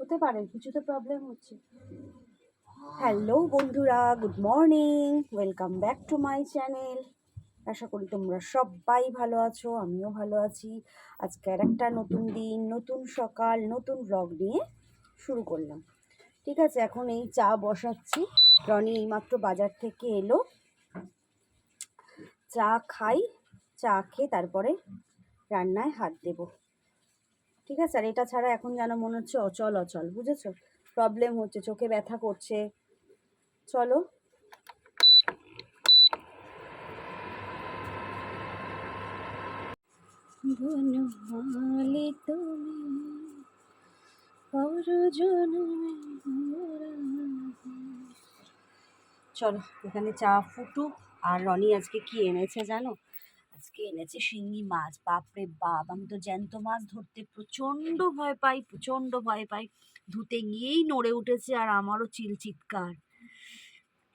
হতে পারে, কিছু তো প্রবলেম হচ্ছে। হ্যালো বন্ধুরা good morning welcome back to my channel আশা করি তোমরা সবাই ভালো আছো, আমিও ভালো আছি। আজকে আর একটা নতুন দিন, নতুন সকাল, নতুন ব্লগ নিয়ে শুরু করলাম। ঠিক আছে, এখন এই চা বসাচ্ছি। রনি এইমাত্র বাজার থেকে এলো। চা খাই, চা খেয়ে তারপরে রান্নায় হাত দেব। ঠিক আছে? আর এটা ছাড়া এখন যেন মনে হচ্ছে অচল অচল, বুঝেছ? প্রবলেম হচ্ছে, চোখে ব্যথা করছে। চলো। চলো, এখানে চা ফুটুক। আর রনি আজকে কি এনেছে জানো? আজকে এনেছে শিঙি মাছ। বাপরে বাপ, আমি তো জ্যান্ত মাছ ধরতে প্রচণ্ড ভয় পাই, প্রচণ্ড ভয় পাই। ধুতে গিয়েই নড়ে উঠেছে আর আমারও চিল চিৎকার।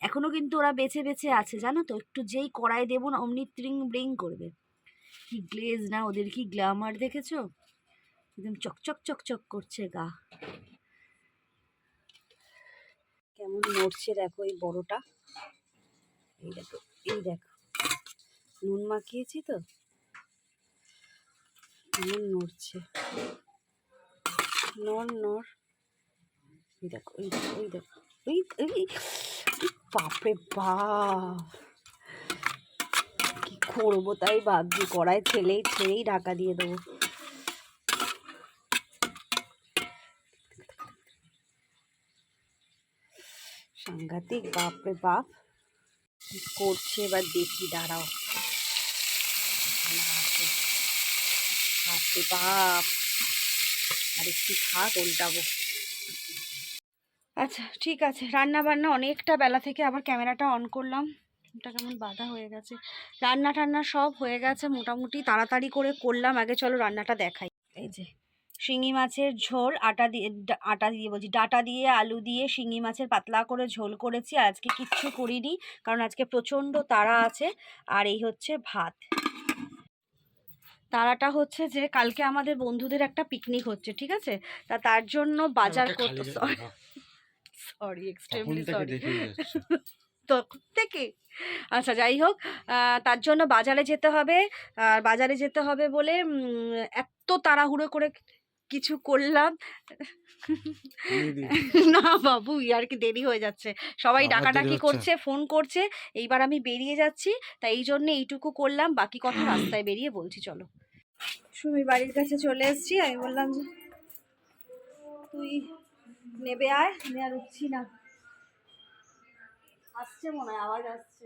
এখনও কিন্তু ওরা বেছে বেছে আছে, জানো তো? একটু যেই কড়াই দেবো না, অমনি ত্রিং ব্রিং করবে। কি গ্লেজ না, ওদের কি গ্ল্যামার দেখেছ? একদম চকচক চকচক করছে গা। কেমন নড়ছে দেখো এই বড়টা। এই দেখো এই দেখো। নুন মাখিয়েছি তো। নুন নড়ছে। নড় নড়। এই দেখো ওই দেখো ওই ওই বাপরে বাপ! কি করব তাই ভাবছি, কড়াই ছেলেই ছেড়েই ঢাকা দিয়ে দেবো। সাংঘাতিক, বাপরে বাপ! করছে এবার দেখি, দাঁড়াও। বাপ আচ্ছা ঠিক আছে। রান্না বান্না অনেকটা বেলা থেকে আবার ক্যামেরাটা অন করলাম। কেমন বাধা হয়ে গেছে। রান্না টান্না সব হয়ে গেছে। মোটামুটি তাড়াতাড়ি করে করলাম। আগে চলো রান্নাটা দেখাই। এই যে, শিঙি মাছের ঝোল, আটা দিয়ে আটা দিয়ে বলছি, ডাটা দিয়ে, আলু দিয়ে শিঙি মাছের পাতলা করে ঝোল করেছি। আজকে কিচ্ছু করিনি, কারণ আজকে প্রচণ্ড তাড়া আছে। আর এই হচ্ছে ভাত। তারাটা হচ্ছে যে কালকে আমাদের বন্ধুদের একটা পিকনিক হচ্ছে ঠিক আছে? তা তার জন্য বাজার করতে সরি সরি এক্সট্রিমলি সরি তখন থেকে আচ্ছা যাই হোক তার জন্য বাজারে যেতে হবে আর বাজারে যেতে হবে বলে এত তাড়াহুড়ো করে কিছু করলাম। না বাবু আর কি দেরি হয়ে যাচ্ছে। সবাই ডাকাডাকি করছে ফোন করছে এইবার আমি বেরিয়ে যাচ্ছি। তাই এই জন্য এইটুকু করলাম বাকি কথা রাস্তায় বেরিয়ে বলছি চলো। সুমির বাড়ির কাছে চলে এসেছি। আমি বললাম যে তুই নেবে আয় আমি আর উঠছি না। আসছে মনে হয় আওয়াজ আসছে।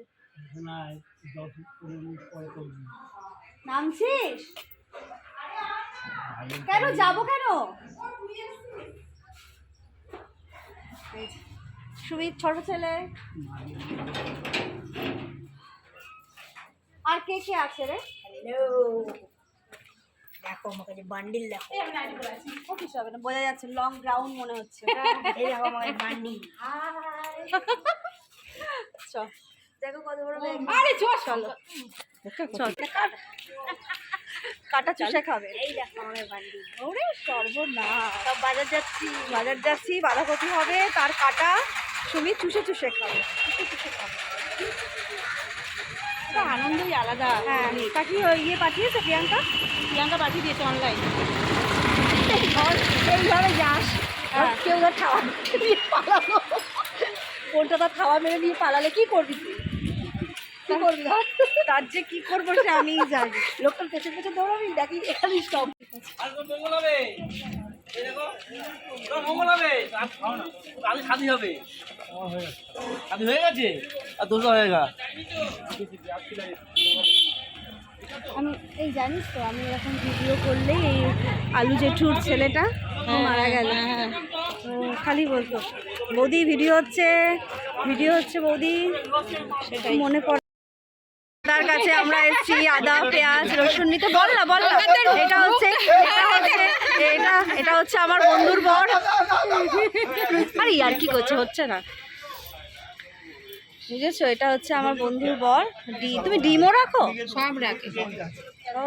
নামছিস? কেন যাব কেন? সুমিত ছোট ছেলে। আর কে কে আছে রে? দেখো আমাকে যে বান্ডিল দেখো। ও কিছু হবে না বোঝা যাচ্ছে লং গ্রাউন্ড মনে হচ্ছে। এই দেখো আমাকে বান্ডিল চল। দেখো কত বড় আরে চল চলো। চল। কাটা চুষে খাবে। এই দেখো আমাকে বান্ডিল ওরে সর্বনাশ। সব বাজার যাচ্ছি। বাজার যাচ্ছি বাঁধাকপি হবে তার কাটা। সুমি চুষে চুষে খাবে। চুষে চুষে খাবে। আনন্দই আলাদা হ্যাঁ তা কি ইয়ে পাঠিয়েছে প্রিয়াঙ্কা প্রিয়াঙ্কা পাঠিয়ে দিয়েছে অনলাইন এইভাবে যাস হ্যাঁ। কেউ ধর থাওয়া দিয়ে পালালো কোনটা তার থাওয়া মেরে দিয়ে পালালে কি করবি তুই কি করবি ধর তার যে কি করব সে আমিই জানি লোকটার পেছন পেছন দৌড়াবি দেখি এখানে স্টপ মঙ্গল হবে হবে হয়ে গেছে হয়ে গা আমি এই জানিস তো আমি এরকম ভিডিও করলে এই আলু জেঠুর ছেলেটা মারা গেল। খালি বলতো বৌদি ভিডিও হচ্ছে ভিডিও হচ্ছে বৌদি সেটাই। মনে পড়ে তার কাছে আমরা এসেছি আদা পেঁয়াজ রসুন নিতে বল না বল না। এটা হচ্ছে এটা এটা হচ্ছে আমার বন্ধুর বর। আরে আর কি করছে হচ্ছে না। বুঝেছ? এটা হচ্ছে আমার বন্ধুর বর। ডি তুমি ডিমও রাখো? সব রাখে। ও।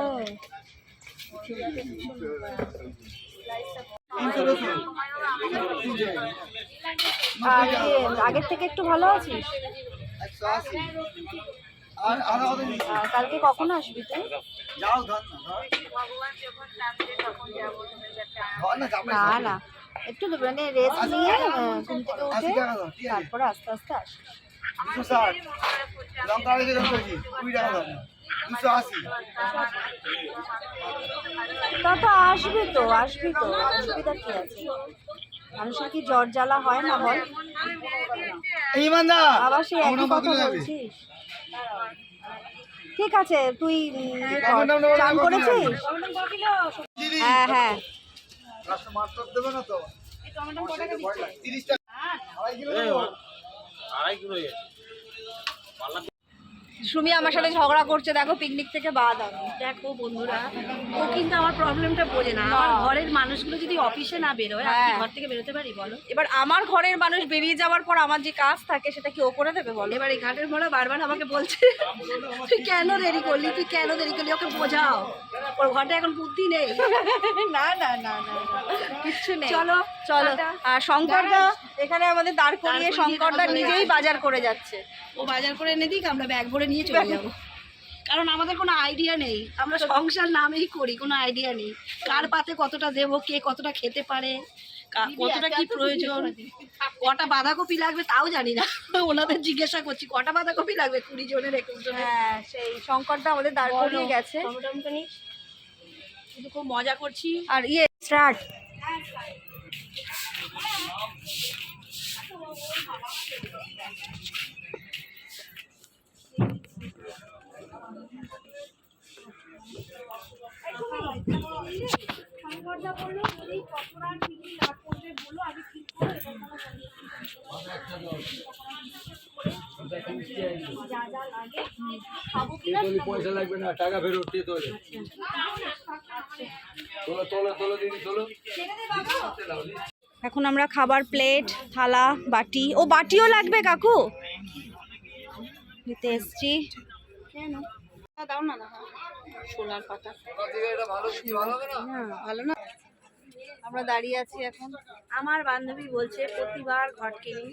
আগের থেকে একটু ভালো আছিস? কালকে কখন আসবি তুই? না না। একটু মানে রেস্ট নিয়ে ঘুম থেকে উঠে তারপরে আস্তে আস্তে আসিস। দুশো ষাট। লঙ্কা আড়াই কেজি করেছি কুড়ি টাকা দাও দুশো আশি। তা তো আসবি তো আসবি তো। অসুবিধা কি আছে? মানুষের কি জ্বর জ্বালা হয় না বল আবার সেই একই কথা বলছিস। ঠিক আছে তুই চান করেছিস? হ্যাঁ হ্যাঁ কাস্টমার তো দেবে না তো তিরিশ টাকা আড়াই কিলো দেবো। আড়াই কিলো হয়ে গেছে সুমি আমার সাথে ঝগড়া করছে দেখো পিকনিক থেকে বাদ দেখো বন্ধুরা ও কিন্তু আমার প্রবলেমটা বোঝে না। আমার ঘরের মানুষগুলো যদি অফিসে না বেরোয় আমি হ্যাঁ। ঘর থেকে বেরোতে পারি বলো? এবার আমার ঘরের মানুষ বেরিয়ে যাওয়ার পর আমার যে কাজ থাকে সেটা কি ও করে দেবে বলো? এবার এই ঘাটের মোড়া বারবার আমাকে বলছে তুই কেন দেরি করলি? তুই কেন দেরি করলি? ওকে বোঝাও। ওর ঘরটা এখন বুদ্ধি নেই। না না না না কিচ্ছু নেই। চলো চলো। আর শঙ্করদা এখানে আমাদের দাঁড় করিয়ে শঙ্করদা নিজেই বাজার। করে যাচ্ছে। ও বাজার করে এনে দিক আমরা ব্যাগ ভরে নিয়ে চলে যাব। কারণ আমাদের কোনো আইডিয়া নেই। আমরা সংসার নামেই করি কোনো আইডিয়া নেই। কার পাতে কতটা দেবো কে কতটা খেতে পারে কতটা কি প্রয়োজন। কটা বাঁধাকপি লাগবে তাও জানি না। ওনাদের জিজ্ঞাসা করছি কটা বাঁধাকপি লাগবে? কুড়ি জনের একুশ জনের। হ্যাঁ সেই শঙ্করটা আমাদের দাঁড় করিয়ে গেছে। কিন্তু খুব মজা করছি। আর ইয়ে স্টার্ট। পয়সা লাগবে না টাকা ফেরত দিয়ে তোলে এখন আমরা খাবার প্লেট থালা বাটি। ও বাটিও লাগবে কাকু? নিতে এসছি। দাও না সোলার পাতা। ভালো না। আমরা দাঁড়িয়ে আছি এখন। আমার বান্ধবী বলছে প্রতিবার ঘট কিনি।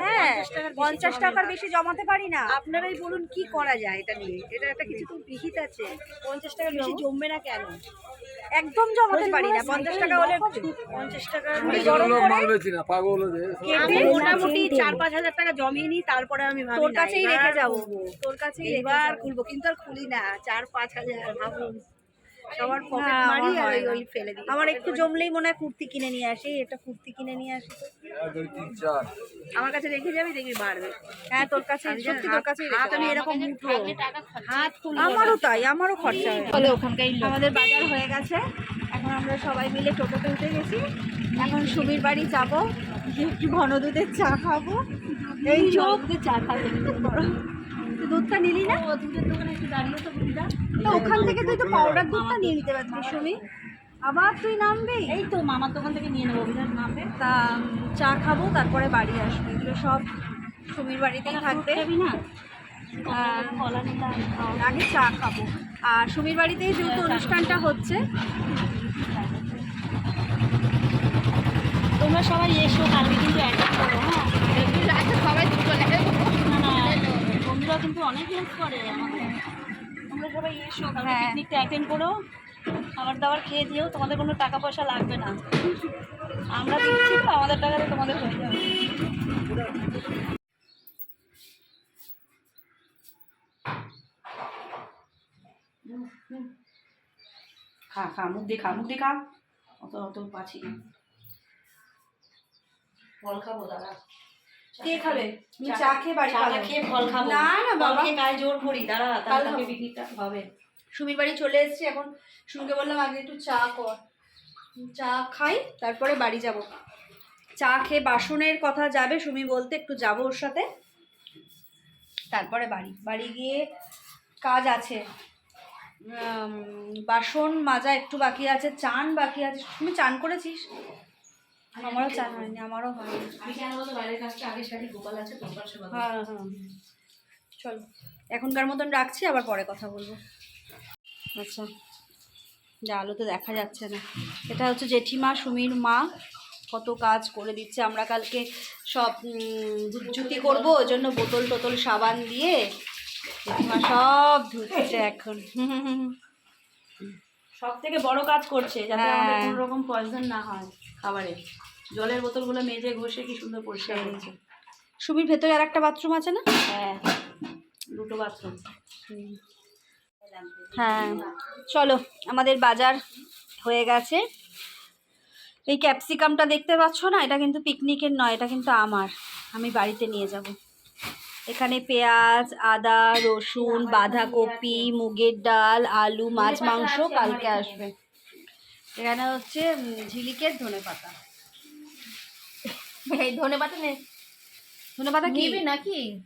হ্যাঁ পঞ্চাশ টাকার বেশি জমাতে পারি না। আপনারাই বলুন কি করা যায় এটা নিয়ে। এটা একটা কিছু তো বিহিত আছে। পঞ্চাশ টাকার বেশি জমবে না কেন? একদম জমাতে পারি না। পঞ্চাশ টাকা হলে পঞ্চাশ না পাগল মোটামুটি চার পাঁচ হাজার টাকা জমিয়ে নিই তারপরে আমি ভাবি তোর কাছেই রেখে যাব। তোর কাছেই এবার খুলবো কিন্তু আর খুলি না। চার পাঁচ হাজার ভাবুন। সবার পকেট মারি আর ওই- ওই ফেলে দিই আমার একটু জমলেই মনে হয় কুর্তি কিনে নিয়ে আসি এটা কুর্তি কিনে নিয়ে আসি আমার কাছে রেখে যাবি দেখবি বাড়বে। হ্যাঁ তোর কাছে সত্যি তোর কাছেই রেখে হাত আমি। এরকম মুঠো হাত আমারও তাই আমারও খরচা। হয় ওখানকার। আমাদের বাজার হয়ে গেছে। এখন আমরা সবাই মিলে টোটোতে উঠে গেছি। এখন সুমির বাড়ি যাব। একটু ঘন দুধের চা খাব। এই চোখ চা খাবে। তুই দুধটা নিলি না? দুধের দোকানে একটু দাঁড়িয়ে তো ওখান থেকে তুই তো পাউডার দুধটা নিয়ে নিতে পারবি সুমি। আবার তুই নামবি? এই তো মামার দোকান থেকে নিয়ে নেব নামবে। তা চা খাব তারপরে বাড়ি আসব। এগুলো সব সুমির বাড়িতেই থাকবে। না? আগে চা খাব। আর সুমির বাড়িতেই যেহেতু অনুষ্ঠানটা হচ্ছে তোমরা সবাই এসো কালকে কিন্তু অ্যাটেন্ড করো হ্যাঁ? সবাই দুটো না না বন্ধুরা কিন্তু অনেক হেল্প করে আমাকে। তোমরা সবাই এসো কালকে হ্যাঁ। পিকনিকটা অ্যাটেন্ড করো খাবার দাবার খেয়ে দিও তোমাদের কোনো টাকা পয়সা লাগবে না। আমরা দিচ্ছি তো আমাদের টাকাতে তোমাদের হয়ে যাবে। খা খা মুখ দিয়ে খা মুখ দিয়ে খা। অত অত পাচ্ছি না। ফল খাব দাদা কে খাবে? তুমি চা খেয়ে বাড়ি পালাবে। খেয়ে ফল খাব। না, না, বাবা। গায়ে জোর করি। দাঁড়া তাহলে। পিকনিকটা হবে সুমির বাড়ি চলে এসেছি এখন সুমিকে বললাম আগে একটু চা কর। চা খাই তারপরে বাড়ি যাব। চা খেয়ে বাসনের কথা যাবে সুমি বলতে একটু যাব ওর সাথে। তারপরে বাড়ি। বাড়ি গিয়ে কাজ আছে। বাসন মাজা একটু বাকি আছে চান বাকি আছে। তুমি চান করেছিস? আমারও চান হয়নি আমারও হয়নি। হ্যাঁ হ্যাঁ। চলো এখনকার মতন রাখছি আবার পরে কথা বলব। আচ্ছা যা আলো তো দেখা যাচ্ছে না। এটা হচ্ছে জেঠিমা সুমির মা কত কাজ করে দিচ্ছে। আমরা কালকে সব জুতি করব ওই জন্য বোতল টোতল সাবান দিয়ে জেঠিমা সব ধুচ্ছে এখন। সব থেকে বড় কাজ করছে যাতে আমাদের হ্যাঁ। কোনো রকম পয়জন না হয়। খাবারে। জলের বোতলগুলো মেজে ঘষে কি সুন্দর পরিষ্কার করছে। সুমির ভেতরে আর একটা বাথরুম আছে না? হ্যাঁ দুটো বাথরুম। হ্যাঁ চলো আমাদের বাজার হয়ে গেছে। এই ক্যাপসিকামটা দেখতে পাচ্ছ না? এটা কিন্তু পিকনিকের নয় এটা কিন্তু আমার। আমি বাড়িতে নিয়ে যাব। এখানে পেঁয়াজ আদা রসুন বাঁধাকপি মুগের ডাল আলু মাছ মাংস কালকে আসবে। এখানে হচ্ছে ঝিলিকের ধনে পাতা। এই ধনে পাতা নে। ধনে পাতা কি? নিবি নাকি?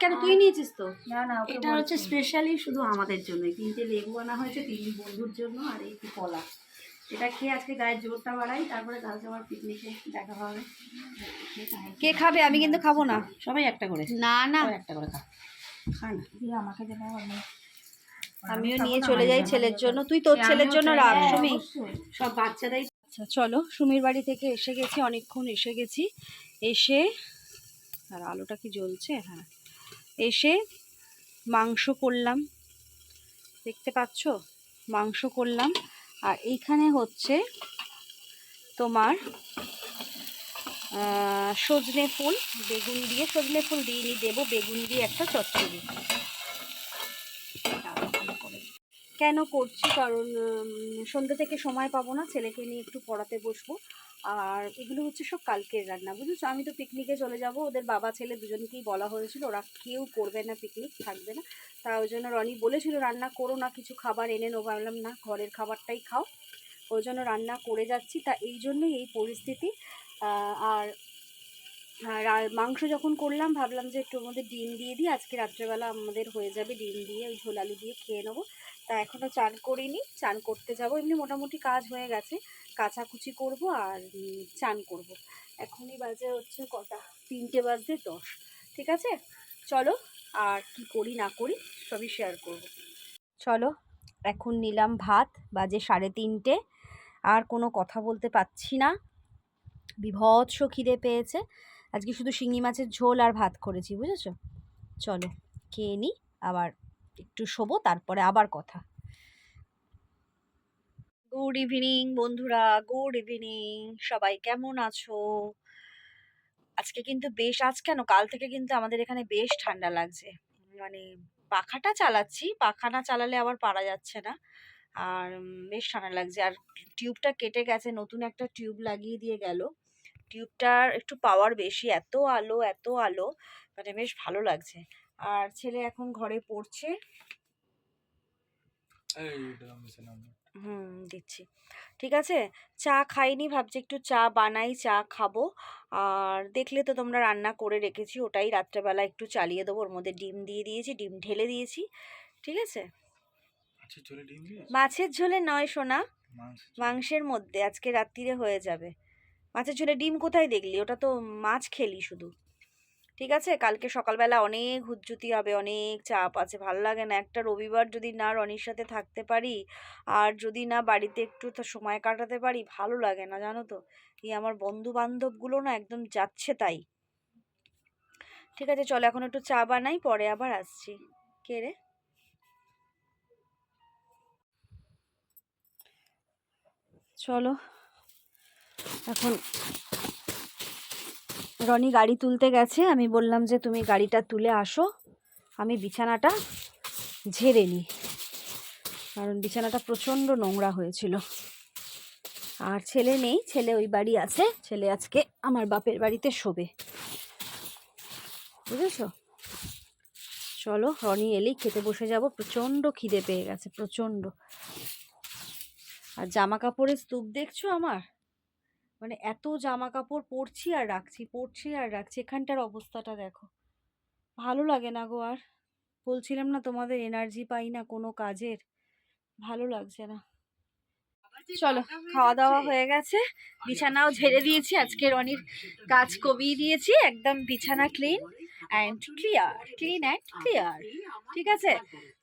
কেন তুই নিয়েছিস তো? না না এটা হচ্ছে স্পেশালি শুধু আমাদের জন্য। তিনটে লেবু আনা হয়েছে তিন বন্ধুর জন্য আর এই একটু কলা। এটা খেয়ে আজকে গায়ের জোরটা বাড়াই তারপরে কালকে আমার পিকনিকে দেখা হবে। কে খাবে? আমি কিন্তু খাব না। সবাই একটা করে। না না। একটা করে খা। খা না। আমাকে দেবে। আমিও নিয়ে চলে যাই ছেলের জন্য। তুই তোর ছেলের জন্য রাখ সুমি সব বাচ্চারাই আচ্ছা চলো সুমির বাড়ি থেকে এসে গেছি অনেকক্ষণ এসে গেছি। এসে আর আলোটা কি জ্বলছে? হ্যাঁ। এসে মাংস করলাম। দেখতে পাচ্ছ? মাংস করলাম। আর এইখানে হচ্ছে তোমার আহ, সজনে ফুল বেগুন দিয়ে সজনে ফুল দিইনি দেবো বেগুন দিয়ে একটা চচ্চড়ি। কেন করছি? কারণ সন্ধ্যে থেকে সময় পাবো না, ছেলেকে নিয়ে একটু পড়াতে বসবো। আর এগুলো হচ্ছে সব কালকের রান্না, বুঝেছ? আমি তো পিকনিকে চলে যাব, ওদের বাবা, ছেলে দুজনকেই বলা হয়েছিল, ওরা কেউ করবে না পিকনিক থাকবে না। তা ওই জন্য রনি বলেছিল, রান্না করো না, কিছু খাবার এনে নেব। বললাম, না, ঘরের খাবারটাই খাও। ওই জন্য রান্না করে যাচ্ছি। তা এই জন্যই এই পরিস্থিতি। আর মাংস যখন করলাম, ভাবলাম যে একটু মধ্যে ডিম দিয়ে দিই। আজকে রাত্রেবেলা আমাদের হয়ে যাবে ডিম দিয়ে, ওই ঝোল আলু দিয়ে খেয়ে নেব। তা এখনও চান করিনি, চান করতে যাব। এমনি মোটামুটি কাজ হয়ে গেছে। কাচাকুচি করব আর চান করব। এখনই বাজে হচ্ছে কটা? তিনটে বাজতে দশ। ঠিক আছে? চলো, আর কি করি না করি, সবই শেয়ার করব। চলো, এখন নিলাম ভাত। বাজে সাড়ে তিনটে। আর কোনো কথা বলতে পাচ্ছি না। বিভৎস খিদে পেয়েছে। আজকে শুধু শিঙি মাছের ঝোল আর ভাত করেছি, বুঝেছ? চলো, খেয়ে নিই আবার একটু শোবো, তারপরে আবার কথা। গুড ইভিনিং বন্ধুরা গুড ইভিনিং সবাই কেমন আছো? আজকে কিন্তু বেশ, আজ কেন? কাল থেকে কিন্তু আমাদের এখানে বেশ ঠান্ডা লাগছে। মানে পাখাটা চালাচ্ছি, পাখা না চালালে আবার পারা যাচ্ছে না। আর বেশ ঠান্ডা লাগছে। আর টিউবটা কেটে গেছে, নতুন একটা টিউব লাগিয়ে দিয়ে গেল। টিউবটার একটু পাওয়ার বেশি এত আলো এত আলো মানে বেশ ভালো লাগছে। আর ছেলে এখন ঘরে পড়ছে। হুম দিচ্ছি। ঠিক আছে? চা খাইনি ভাবছি একটু চা বানাই চা খাব। আর দেখলে তো তোমরা রান্না করে রেখেছি ওটাই রাত্রেবেলা একটু চালিয়ে দেবো। ওর মধ্যে ডিম দিয়ে দিয়েছি ডিম ঢেলে দিয়েছি। ঠিক আছে? মাছের ঝোলে নয় সোনা মাংসের মধ্যে। আজকে রাত্রিরে হয়ে যাবে। মাছের ঝোলে ডিম কোথায় দেখলি? ওটা তো মাছ খেলি শুধু। ঠিক আছে? কালকে সকালবেলা অনেক হুজ্জুতি হবে, অনেক চাপ আছে, ভালো লাগে না। একটা রবিবার যদি না রনির সাথে থাকতে পারি, আর যদি না বাড়িতে একটু সময় কাটাতে পারি, ভালো লাগে না, জানো তো? এই আমার বন্ধু বান্ধবগুলো না একদম যাচ্ছে তাই। ঠিক আছে, চলো এখন একটু চা বানাই, পরে আবার আসছি। কে রে? চলো। এখন রনি গাড়ি তুলতে গেছে। আমি বললাম যে, তুমি গাড়িটা তুলে আসো। আমি বিছানাটা ঝেড়ে নিই। কারণ বিছানাটা প্রচণ্ড নোংরা হয়েছিল। আর ছেলে নেই, ছেলে ওই বাড়ি আছে। ছেলে আজকে আমার বাপের বাড়িতে শোবে। বুঝেছ? চলো, রনি এলেই খেতে বসে যাব। প্রচণ্ড খিদে পেয়ে গেছে, প্রচণ্ড। আর জামা কাপড়ের স্তূপ দেখছ আমার? মানে এত জামা কাপড় পরছি আর রাখছি পরছি আর রাখছি এখানটার অবস্থাটা দেখো। ভালো লাগে না গো আর। বলছিলাম না তোমাদের এনার্জি পাই না কোনো কাজের? ভালো লাগছে না। চলো খাওয়া দাওয়া হয়ে গেছে। বিছানাও ঝেড়ে দিয়েছি আজকে রনির কাজ কমিয়ে দিয়েছি একদম বিছানা clean and clear clean and clear ঠিক আছে?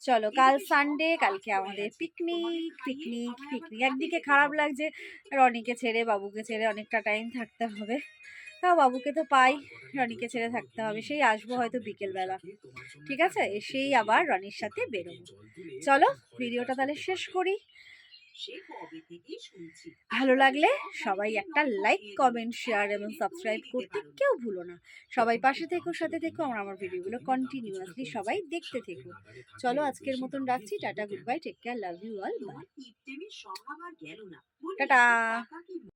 চলো কাল সানডে কালকে আমাদের পিকনিক পিকনিক পিকনিক একদিকে খারাপ লাগছে রনিকে ছেড়ে বাবুকে ছেড়ে অনেকটা টাইম থাকতে হবে। তাও বাবুকে তো পাই রনিকে ছেড়ে থাকতে হবে। সেই আসব হয়তো বিকেলবেলা। ঠিক আছে? এসেই আবার রনির সাথে বেরোবো। চলো ভিডিওটা তাহলে শেষ করি। ভালো লাগলে সবাই একটা লাইক কমেন্ট শেয়ার এবং সাবস্ক্রাইব করতে কেউ ভুলো না। সবাই পাশে থেকো সাথে থেকো আমরা আমার ভিডিওগুলো কন্টিনিউয়াসলি সবাই দেখতে থেকো। চলো আজকের মতন রাখছি। Tata goodbye take care love you all tata.